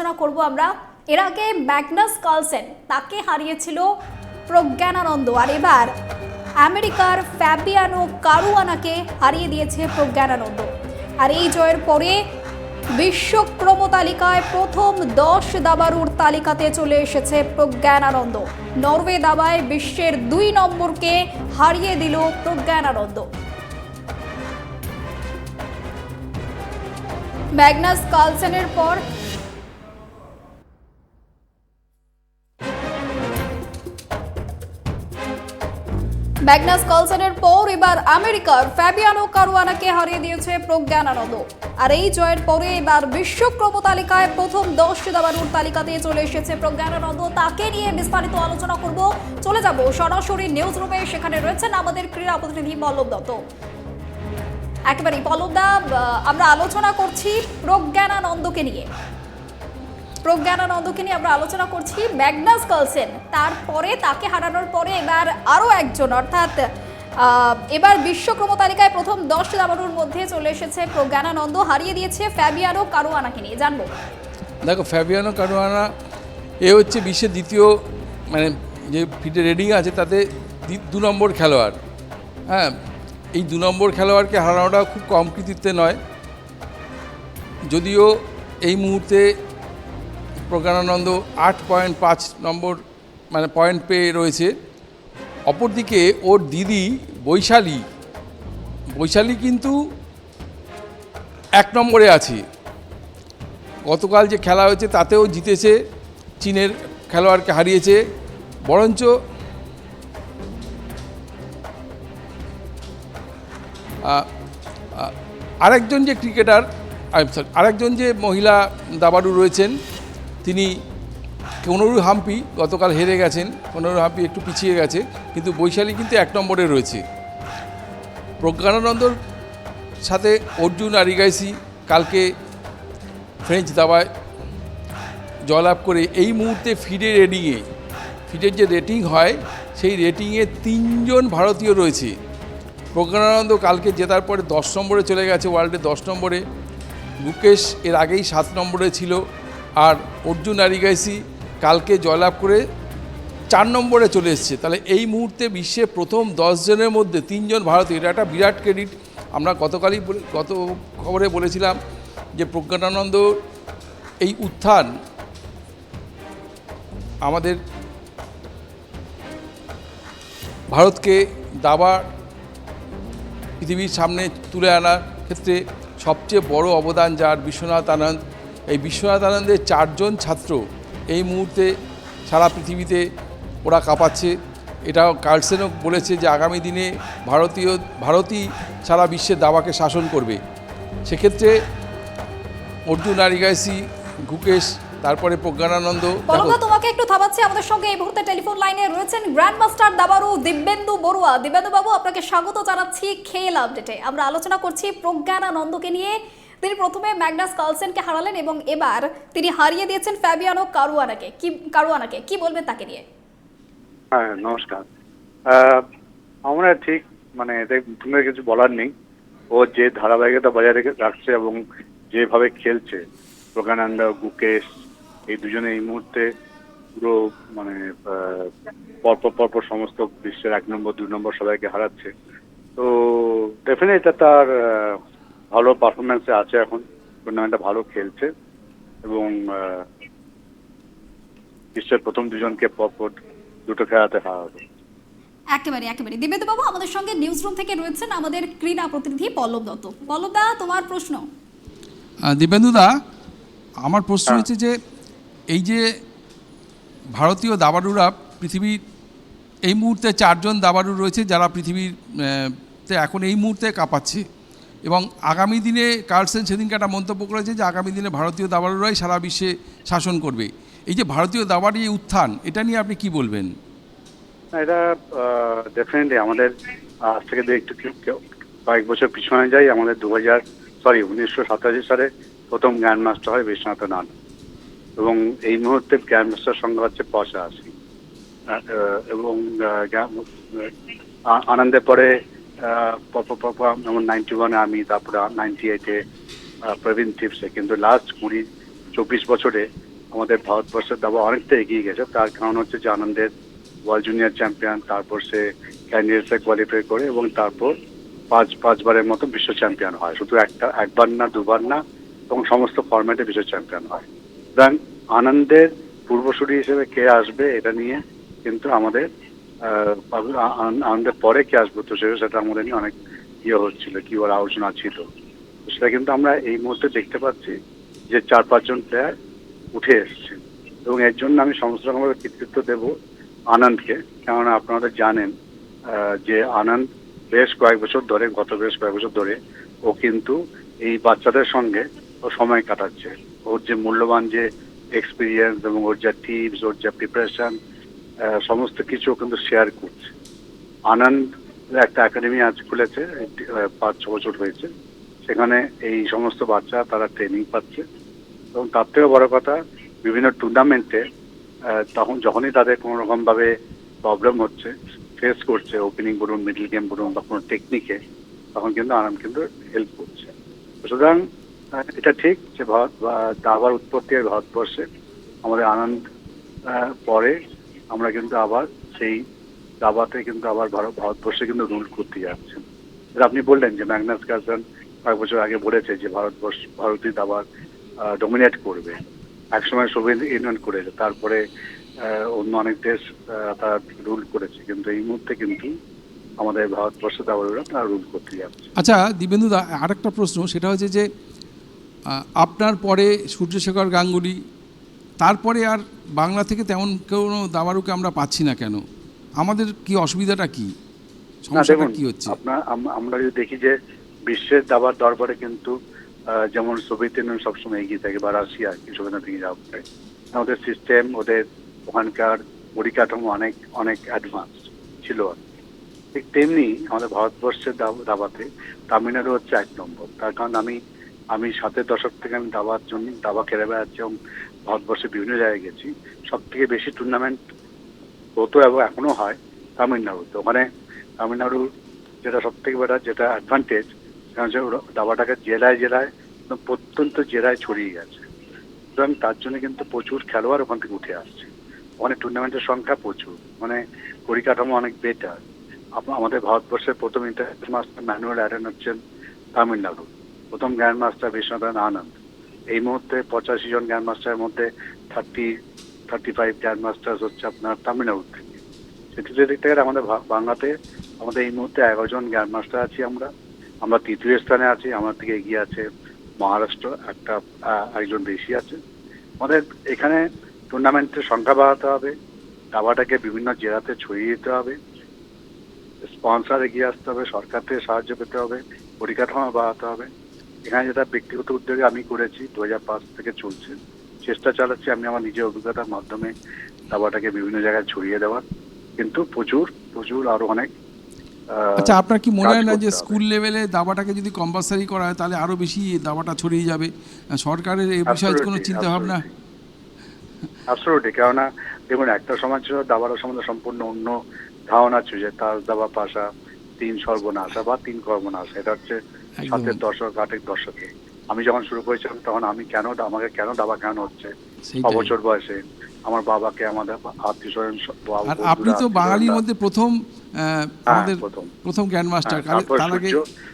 আলোচনা করব আমরা। এর আগে ম্যাগনাস কালসেন তাকে হারিয়েছিল প্রজ্ঞানানন্দ, আর এবার আমেরিকার ফ্যাবিয়ানো কারুয়ানাকে হারিয়ে দিয়েছে প্রজ্ঞানানন্দ। আর এই জয়ের পরে বিশ্ব ক্রম তালিকায় প্রথম দশ দাবারুর তালিকাতে চলে এসেছে প্রজ্ঞানানন্দ। নরওয়ে দাবায় বিশ্বের দুই নম্বরকে হারিয়ে দিল প্রজ্ঞানানন্দ। ম্যাগনাস কালসেনের পর ম্যাগনাস কালসেনের পর এবার আমেরিকার ফ্যাবিয়ানো কারুয়ানাকে হারিয়ে দিয়েছে প্রজ্ঞানানন্দ আর এই জয়ের পরে এবার বিশ্বক্রম তালিকায় প্রথম দশ দাবারুর তালিকাতে চলে এসেছে প্রজ্ঞানানন্দ তাকে নিয়ে বিস্তারিত আলোচনা করব চলে যাব সরাসরি নিউজ রুমে সেখানে রয়েছেন আমাদের ক্রীড়া প্রতিনিধি পল্লব দত্ত। একেবারেই পল্লবদা আমরা আলোচনা করছি প্রজ্ঞানানন্দকে নিয়ে। প্রজ্ঞানানন্দকে নিয়ে আমরা আলোচনা করছি ম্যাগনাস কালসেন। তারপরে তাকে হারানোর পরে এবার আরও একজন, অর্থাৎ এবার বিশ্বক্রম তালিকায় প্রথম দশ দাবারুর মধ্যে চলে এসেছে প্রজ্ঞানানন্দ হারিয়ে দিয়েছে ফ্যাবিয়ানো কারোয়ানাকে নিয়ে। জানব। দেখো, ফ্যাবিয়ানো কারুয়ানা, এ হচ্ছে বিশ্বের দ্বিতীয় মানে যে ফিটে রেডিং আছে তাতে দু নম্বর খেলোয়াড়। হ্যাঁ এই দু নম্বর খেলোয়াড়কে হারানোটা খুব কম কৃতিত্বে নয়। যদিও এই মুহূর্তে প্রজ্ঞানানন্দ আট পয়েন্ট পাঁচ নম্বর মানে পয়েন্ট পেয়ে রয়েছে। অপরদিকে ওর দিদি বৈশালী। বৈশালী কিন্তু এক নম্বরে আছে। গতকাল যে খেলা হয়েছে তাতেও জিতেছে, চীনের খেলোয়াড়কে হারিয়েছে। বরঞ্চ আরেকজন যে ক্রিকেটার আরেকজন যে মহিলা দাবাড়ু রয়েছেন তিনি কোনরু হাম্পি গতকাল হেরে গেছেন কোনরু হাম্পি একটু পিছিয়ে গেছে, কিন্তু বৈশালী কিন্তু এক নম্বরে রয়েছে। প্রজ্ঞানানন্দর সাথে অর্জুন আরিগাইসি কালকে ফ্রেঞ্চ দাবায় জয়লাভ করে এই মুহূর্তে ফিডে রেটিংয়ে, ফিডের যে রেটিং হয়, সেই রেটিংয়ে তিনজন ভারতীয় রয়েছে। প্রজ্ঞানানন্দ কালকে জেতার পরে দশ নম্বরে চলে গেছে ওয়ার্ল্ডে দশ নম্বরে। মুকেশ এর আগেই সাত নম্বরে ছিল। আর অর্জুন আরিগাইসি কালকে জয়লাভ করে চার নম্বরে চলে এসছে। তাহলে এই মুহূর্তে বিশ্বে প্রথম জনের মধ্যে তিনজন ভারতীয়। এটা একটা বিরাট ক্রেডিট। আমরা গতকালই গত খবরে বলেছিলাম যে প্রজ্ঞানানন্দ এই উত্থান আমাদের ভারতকে দাবা পৃথিবীর সামনে তুলে আনার ক্ষেত্রে সবচেয়ে বড় অবদান যার বিশ্বনাথ আনন্দ এই বিশ্বনাথ আনন্দের চারজন ছাত্র এই মুহূর্তে সারা পৃথিবীতে ওরা কাঁপাচ্ছে। এটাও কার্লসেনও বলেছে যে আগামী দিনে ভারতীয়, ভারতই সারা বিশ্বের দাবাকে শাসন করবে। সেক্ষেত্রে অর্জুন আরিগাইসি গুকেশ, তারপরে প্রজ্ঞানানন্দ তোমাকে একটু থামাচ্ছি। আমাদের সঙ্গে এই মুহূর্তে টেলিফোন লাইনে রয়েছেন গ্র্যান্ড মাস্টার দাবারু দিব্যেন্দু বড়ুয়া। দিব্যেন্দু বাবু আপনাকে স্বাগত জানাচ্ছি খেল আপডেটে আমরা আলোচনা করছি প্রজ্ঞানানন্দকে নিয়ে। তিনি প্রথমে ম্যাগনাস কালসেনকে হারালেন এবং এবার তিনি হারিয়ে দিয়েছেন ফ্যাবিয়ানো কারুয়ানাকে। কি কারুয়ানাকে? কি বলবেন তাকে নিয়ে? হ্যাঁ নমস্কার। আমরা ঠিক মানে তুমি কিছু বলার নেই। ও যে ধারাবাহিকতা বজায় রেখে রাখছে এবং যেভাবে খেলছে প্রজ্ঞানন্দ গুকেশ, এই দুজনে এই মুহূর্তে পুরো মানে পরপর পরপর সমস্ত বিশ্বের এক নম্বর, দুই নম্বর সবাইকে হারাচ্ছে। তো ডেফিনেট এটা তার ভালো পারফরমেন্সে আছে এখন। টুর্নামেন্টটা ভালো খেলছে এবং বিশ্বের প্রথম দুজনকে পরপর দুটো খেলাতে হারাবে একেবারে একেবারে। দিব্যেন্দু বাবু আমাদের সঙ্গে নিউজ রুম থেকে রয়েছেন আমাদের ক্রীড়া প্রতিনিধি পল্লব দত্ত। পল্লব দা তোমার প্রশ্ন? আহ, দিব্যেন্দুদা আমার প্রশ্ন হ্যাঁ। হচ্ছে যে এই যে ভারতীয় দাবাড়ুরা পৃথিবীর এই মুহূর্তে চারজন দাবাড়ু রয়েছে যারা পৃথিবীর তে এখন এই মুহূর্তে কাঁপাচ্ছে। এবং আগামী দিনে কার্লসেন সেদিনকে একটা মন্তব্য করেছে যে আগামী দিনে ভারতীয় দাবাড়ুরাই সারা বিশ্বে শাসন করবে। এই যে ভারতীয় দাবাড়ি, এই উত্থান, এটা নিয়ে আপনি কি বলবেন? এটা ডেফিনেটলি আমাদের আজ থেকে একটু কয়েক বছর পিছনে যাই আমাদের দু হাজার সরি উনিশশো সাতাশি সালে প্রথম গ্র্যান্ড মাস্টার হয় বিশ্বনাথ এবং এই মুহূর্তে গ্র্যান্ড মাস্টার সংখ্যা হচ্ছে পঁচাশি। এবং আনন্দের পরে আহ, প- প- প- প- যেমন নাইনটি ওয়ানে আমি তারপরে নাইনটি এইটে প্রবীণ টিপসে কিন্তু লাস্ট কুড়ি চব্বিশ বছরে আমাদের ভারতবর্ষের দাবা অনেকটা এগিয়ে গেছে। তার কারণ হচ্ছে যে আনন্দের ওয়ার্ল্ড জুনিয়র চ্যাম্পিয়ন তারপর সে ক্যান্ডিডেটসে কোয়ালিফাই করে এবং তারপর পাঁচ পাঁচবারের মতো বিশ্ব চ্যাম্পিয়ন হয়। শুধু একটা একবার না দুবার না এবং সমস্ত ফরম্যাটে বিশ্ব চ্যাম্পিয়ন হয়। সুতরাং আনন্দের পূর্বসূরি হিসেবে কে আসবে এটা নিয়ে কিন্তু আমাদের আহ, আ- আ- পরে কে আসব? তো সেটা আমাদের নিয়ে অনেক ইয়ে হচ্ছিল কি ওর আলোচনা ছিল। সেটা কিন্তু আমরা এই মুহূর্তে দেখতে পাচ্ছি যে চার পাঁচজন প্লেয়ার উঠে এসছে। এবং এর জন্য আমি সমস্ত রকমের কৃতিত্ব দেব আনন্দকে। কেননা আপনারা জানেন যে আনন্দ বেশ কয়েক বছর ধরে গত বেশ কয়েক বছর ধরে ও কিন্তু এই বাচ্চাদের সঙ্গে ও সময় কাটাচ্ছে। ওর যে মূল্যবান যে এক্সপিরিয়েন্স এবং ওর যা টিপস ওর যা প্রিপারেশন সমস্ত কিছু কিন্তু শেয়ার করছে। আনন্দ একটা একাডেমি আজ খুলেছে পাঁচ, ছ বছর হয়েছে। সেখানে এই সমস্ত বাচ্চা তারা ট্রেনিং পাচ্ছে। এবং তার থেকেও বড় কথা, বিভিন্ন টুর্নামেন্টে তখন যখনই তাদের কোনো রকমভাবে প্রবলেম হচ্ছে ফেস করছে ওপেনিং বলুন মিডল গেম বলুন, বা কোনো টেকনিকে তখন কিন্তু আনন্দ কিন্তু হেল্প করছে। সুতরাং এটা ঠিক যে ভারত দাবার উৎপত্তি ভারতবর্ষে। আমাদের আনন্দ পরে আমরা কিন্তু আবার সেই দাবাতে কিন্তু আবার ভারত ভারতবর্ষে কিন্তু রুল করতে যাচ্ছেন যেটা আপনি বললেন যে ম্যাগনাস কার্সন কয়েক বছর আগে বলেছে যে ভারতবর্ষ ভারতীয় দাবার ডমিনেট করবে। একসময় সোভিয়েত ইউনিয়ন করেছে, তারপরে অন্য অনেক দেশ তারা রুল করেছে। কিন্তু এই মুহূর্তে কিন্তু আমাদের ভারতবর্ষ দাবাররা তারা রুল করতে যাচ্ছে। আচ্ছা দিবেন্দু দা, আরেকটা প্রশ্ন, সেটা হচ্ছে যে আপনার পরে সূর্যশেখর গাঙ্গুলি তারপরে আর বাংলা থেকে তেমন কোনো দাবারুকে আমরা পাচ্ছি না কেন? আমাদের কি অসুবিধাটা কি? সমস্যাটা কি হচ্ছে? আপনার আমরা যদি দেখি যে বিশ্বের দাবার দরবারে কিন্তু যেমন সোভিয়েত ইউনিয়ন সবসময় এগিয়ে থাকে বা রাশিয়া কিছু থেকে যাওয়া পারে। ওদের সিস্টেম ওদের ওখানকার পরিকাঠামো অনেক অনেক অ্যাডভান্স ছিল। আর কি। ঠিক তেমনি আমাদের ভারতবর্ষের দাব- দাবাতে তামিলনাড়ু হচ্ছে এক নম্বর। তার কারণ আমি আমি সাতের দশক থেকে আমি দাবার জন্য দাবা খেলে বেড়াচ্ছি এবং ভারতবর্ষের বিভিন্ন জায়গায় গেছি। সব থেকে বেশি টুর্নামেন্ট হতো এবং এখনও হয় তামিলনাড়ুতে। ওখানে তামিলনাড়ুর যেটা সব থেকে বড়, যেটা অ্যাডভান্টেজ দাবাটাকে জেলায় জেলায় প্রত্যন্ত জেলায় ছড়িয়ে গেছে। সুতরাং তার জন্য কিন্তু প্রচুর খেলোয়াড় ওখান থেকে উঠে আসছে। ওখানে টুর্নামেন্টের সংখ্যা প্রচুর। মানে পরিকাঠামো অনেক বেটার আমাদের ভারতবর্ষের প্রথম ইন্টারন্যাশনাল মাস্টার ম্যানুয়াল অ্যারেন হচ্ছেন তামিলনাড়ু। প্রথম গ্র্যান্ড মাস্টার বিশ্বনাথন আনন্দ। এই মুহূর্তে পঁচাশি জন গ্র্যান্ড মাস্টারের মধ্যে thirty thirty five grand masters হচ্ছে আপনার তামিলনাড়ু থেকে। সেটি দিক থেকে আমাদের বাংলাতে আমাদের এই মুহূর্তে এগারো জন গ্র্যান্ড মাস্টার আছি আমরা। আমরা তৃতীয় স্থানে আছি, আমার থেকে এগিয়ে আছে মহারাষ্ট্র, একটা একজন বেশি আছে। আমাদের এখানে টুর্নামেন্টের সংখ্যা বাড়াতে হবে, দাবাটাকে বিভিন্ন জেলাতে ছড়িয়ে দিতে হবে স্পন্সর এগিয়ে আসতে হবে সরকার থেকে সাহায্য পেতে হবে, পরিকাঠামো বাড়াতে হবে। এখানে যেটা ব্যক্তিগত উদ্যোগে আমি করেছি দু হাজার পাঁচ থেকে চলছে চেষ্টা চালাচ্ছি আমি আমার নিজের অভিজ্ঞতার মাধ্যমে দাবাটাকে বিভিন্ন জায়গায় ছড়িয়ে দেওয়ার। কিন্তু প্রচুর প্রচুর আরও অনেক আচ্ছা আপনার কি মনে হয় না যে স্কুল লেভেলে দাবাটাকে যদি কম্পালসারি করা হয় তাহলে আরও বেশি দাবাটা ছড়িয়ে যাবে? সরকারের এই বিষয়ে কোনো চিন্তা ভাবনা? অ্যাবসলিউটলি কেননা দেখুন একটা সমাজ ছিল দাবার সম্বন্ধে সম্পূর্ণ অন্য ধারণা ছিল যে তার দাবা পাশা। তিন সর্বনাশা বা তিন কর্মনাশা। এটা হচ্ছে। সাতের দশক আটের দশকে। আমি যখন শুরু করেছিলাম তখন আমি কেন আমাকে কেন দাবা কেন হচ্ছে। বছর বয়সে আমার বাবাকে আমাদের আত্মীয় স্বজন আপনি তো বাঙালির মধ্যে প্রথম আমাদের প্রথম। গ্র্যান্ড মাস্টার হ্যাঁ, তারপর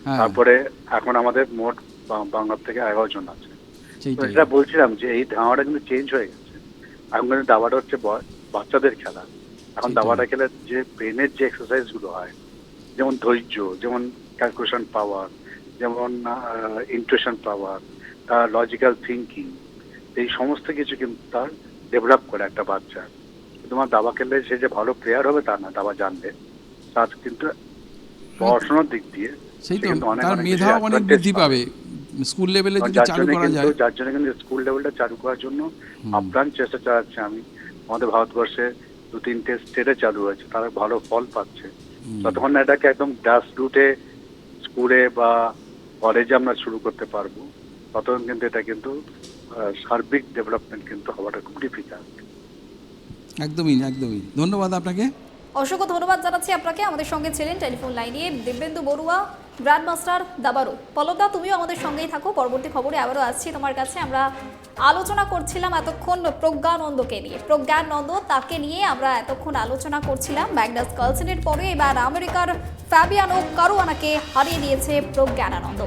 হ্যাঁ, তারপরে এখন আমাদের মোট বাংলার থেকে এগারো জন আছে। যেটা বলছিলাম যে এই ধারণাটা কিন্তু চেঞ্জ হয়ে গেছে। এখন কিন্তু দাবাটা হচ্ছে বাচ্চাদের খেলা। এখন দাবাটা খেলে যে ব্রেনের যে এক্সারসাইজগুলো হয় যেমন ধৈর্য যেমন ক্যালকুলেশন পাওয়ার যেমন ইন্টুয়েশন পাওয়ার তার লজিক্যাল থিঙ্কিং এই সমস্ত কিছু কিন্তু তার ডেভেলপ করে একটা বাচ্চা। তোমার দাবা খেললে সে যে ভালো প্লেয়ার হবে তা না দাবা জানলে তার কিন্তু পড়াশোনার দিক দিয়ে সেই তো তার মেধা অনেক বৃদ্ধি পাবে। স্কুল লেভেলে যদি চালু করা যায়। যার জন্য কিন্তু স্কুল লেভেলটা চালু করার জন্য আপ্রাণ চেষ্টা চালাচ্ছি আমি। আমাদের ভারতবর্ষে দু তিনটে স্টেটে চালু হয়েছে তারা ভালো ফল পাচ্ছে। ততক্ষণ না এটাকে একদম গ্রাস রুটে স্কুলে বা কলেজে আমরা শুরু করতে পারব। ততক্ষণ কিন্তু এটা কিন্তু আহ, সার্বিক ডেভেলপমেন্ট কিন্তু হওয়াটা খুব ডিফিকাল্ট একদমই একদমই। ধন্যবাদ আপনাকে। অসংখ্য ধন্যবাদ জানাচ্ছি আপনাকে। আমাদের সঙ্গে ছিলেন টেলিফোন লাইনে দিব্যেন্দু বড়ুয়া। গ্র্যান্ডমাস্টার দাবারু পলবদা তুমিও আমাদের সঙ্গেই থাকো। পরবর্তী খবরে আবারও আসছি তোমার কাছে। আমরা আলোচনা করছিলাম এতক্ষণ প্রজ্ঞানন্দকে নিয়ে। প্রজ্ঞানন্দ তাকে নিয়ে আমরা এতক্ষণ আলোচনা করছিলাম। ম্যাগনাস কলসেনের পরে এবার আমেরিকার ফ্যাবিয়ানো কারুয়ানাকে হারিয়ে দিয়েছে প্রজ্ঞানানন্দ।